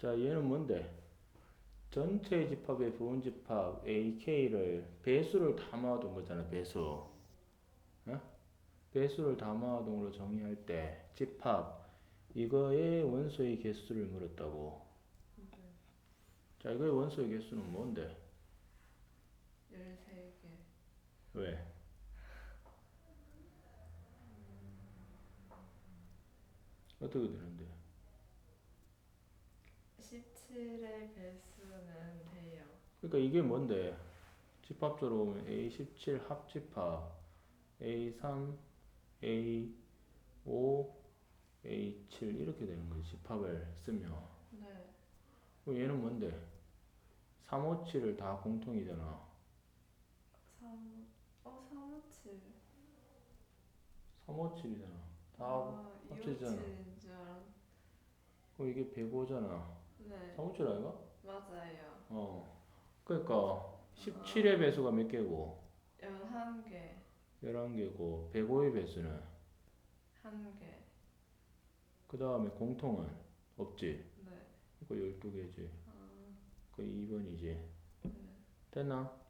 자, 얘는 뭔데? 전체 집합의 부분 집합 AK를 배수를 다 모아둔 거잖아, 배수. 어? 배수를 다 모아둔 걸로 정의할 때 집합 이거의 원소의 개수를 물었다고. 네. 자, 이거의 원소의 개수는 뭔데? 13개. 왜? 어떻게 되는데? 17의 배수는 돼요. 그러니까 이게 뭔데? 집합적으로 보면 A17 합집합 A3, A5, A7 이렇게 되는 거지 집합을 쓰면 네. 그럼 얘는 뭔데? 357을 다 공통이잖아 3, 어, 357. 357이잖아 다 아, 합치잖아. 257인 줄 알았 그럼 이게 105잖아 네. 357 아이가? 맞아요. 어 그러니까 17의 배수가 몇 개고 11개. 11개고 105의 배수는 1개. 그 다음에 공통은 없지 네. 이거 12개지 아, 그 2번이지 네. 됐나? 네.